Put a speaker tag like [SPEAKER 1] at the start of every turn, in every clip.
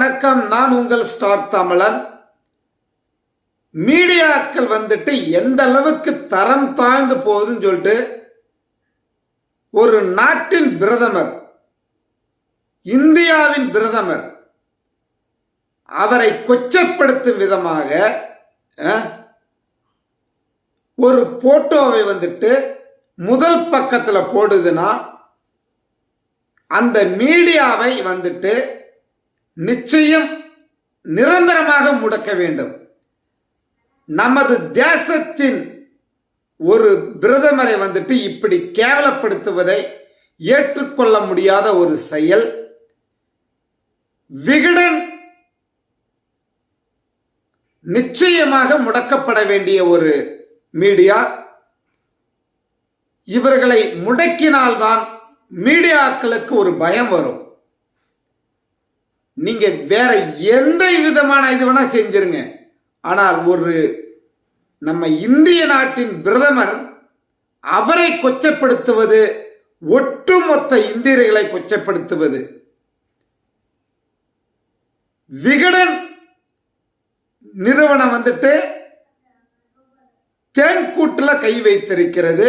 [SPEAKER 1] வணக்கம் நான் உங்கள் ஸ்டார் தமிழன். மீடியாக்கள் வந்துட்டு எந்த அளவுக்கு தரம் தாழ்ந்து போகுதுன்னு சொல்லிட்டு ஒரு நாட்டின் பிரதமர் இந்தியாவின் பிரதமர் அவரை கொச்சப்படுத்தும் விதமாக ஒரு போட்டோவை வந்துட்டு முதல் பக்கத்தில் போடுதுன்னா அந்த மீடியாவை வந்துட்டு நிச்சயம் நிரந்தரமாக முடக்க வேண்டும். நமது தேசத்தின் ஒரு பிரதமரை வந்துட்டு இப்படி கேவலப்படுத்துவதை ஏற்றுக்கொள்ள முடியாத ஒரு செயல். விகடன் நிச்சயமாக முடக்கப்பட வேண்டிய ஒரு மீடியா. இவர்களை முடக்கினால்தான் மீடியாக்களுக்கு ஒரு பயம் வரும். நீங்க வேற எந்த விதமான இது வேணா செஞ்சிருங்க. ஆனால் ஒரு நம்ம இந்திய நாட்டின் பிரதமர் அவரை கொச்சப்படுத்துவது ஒட்டுமொத்த இந்தியர்களை கொச்சப்படுத்துவது. விகடன் நிறுவனம் வந்துட்டு தேன்கூட்டில் கை வைத்திருக்கிறது.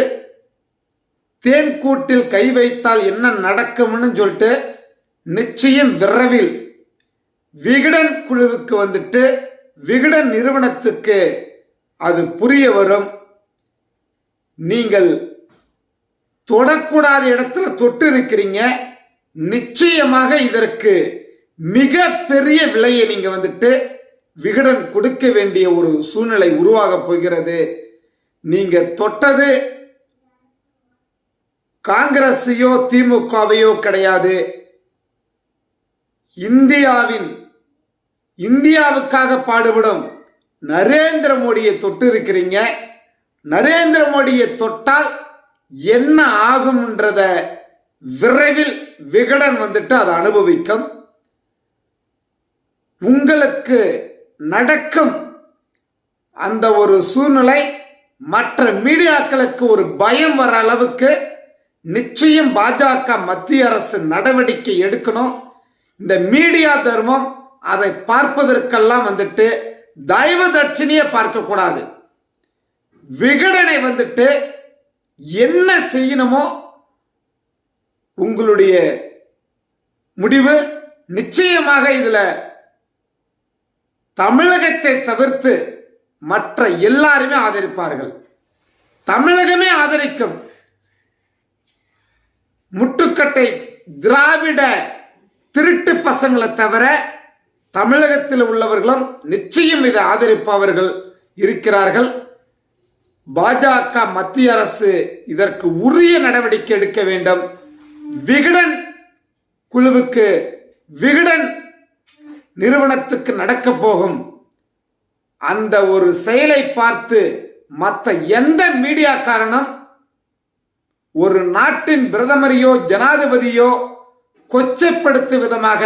[SPEAKER 1] தேன்கூட்டில் கை வைத்தால் என்ன நடக்கும்னு சொல்லிட்டு நிச்சயம் விரைவில் விகடன் குழுவுக்கு வந்துட்டு விகடன் நிறுவனத்துக்கு அது புரிய வரும். நீங்கள் தொடக்கூடாத இடத்துல தொட்டு இருக்கிறீங்க. நிச்சயமாக இதற்கு மிக பெரிய விலையை நீங்க வந்துட்டு விகடன் கொடுக்க வேண்டிய ஒரு சூழ்நிலை உருவாக போகிறது. நீங்க தொட்டது காங்கிரஸையோ திமுகவையோ கிடையாது. இந்தியாவின் இந்தியாவுக்காக பாடுபடும் நரேந்திர மோடியை தொட்டு இருக்கிறீங்க நரேந்திர மோடியை தொட்டால் என்ன ஆகும்ன்றத விரைவில் விகடன் வந்துட்டு அதை அனுபவிக்கும். உங்களுக்கு நடக்கும் அந்த ஒரு சூழ்நிலை மற்ற மீடியாக்களுக்கு ஒரு பயம் வர அளவுக்கு நிச்சயம் பாஜக மத்திய அரசு நடவடிக்கை எடுக்கணும். இந்த மீடியா தர்மம் அதை பார்ப்பதற்கெல்லாம் வந்துட்டு தெய்வ தட்சிணியை பார்க்கக்கூடாது விகடனை வந்துட்டு என்ன செய்யணுமோ உங்களுடைய முடிவு நிச்சயமாக இதில் தமிழகத்தை தவிர்த்து மற்ற எல்லாருமே ஆதரிப்பார்கள். தமிழகமே ஆதரிக்கும். முட்டுக்கட்டை திராவிட திருட்டு பசங்களை தவிர தமிழகத்தில் உள்ளவர்களும் நிச்சயம் இதை ஆதரிப்பவர்கள் இருக்கிறார்கள். பாஜக மத்திய அரசு இதற்கு உரிய நடவடிக்கை எடுக்க வேண்டும். விகடன் குழுவுக்கு விகடன் நிறுவனத்துக்கு நடக்க போகும். அந்த ஒரு செயலை பார்த்து மற்ற எந்த மீடியா காரணம் ஒரு நாட்டின் பிரதமரையோ ஜனாதிபதியோ கொச்சைப்படுத்தும் விதமாக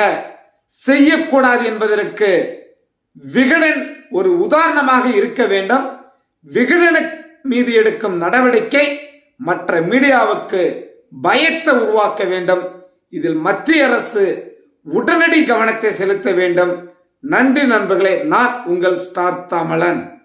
[SPEAKER 1] செய்யக்கூடாது என்பதற்கு விகடன் ஒரு உதாரணமாக இருக்க வேண்டும். விகடன மீது எடுக்கும் நடவடிக்கை மற்ற மீடியாவுக்கு பயத்தை உருவாக்க வேண்டும். இதில் மத்திய அரசு உடனடி கவனத்தை செலுத்த வேண்டும். நன்றி நண்பர்களே நான் உங்கள் ஸ்டார் தாமலன்.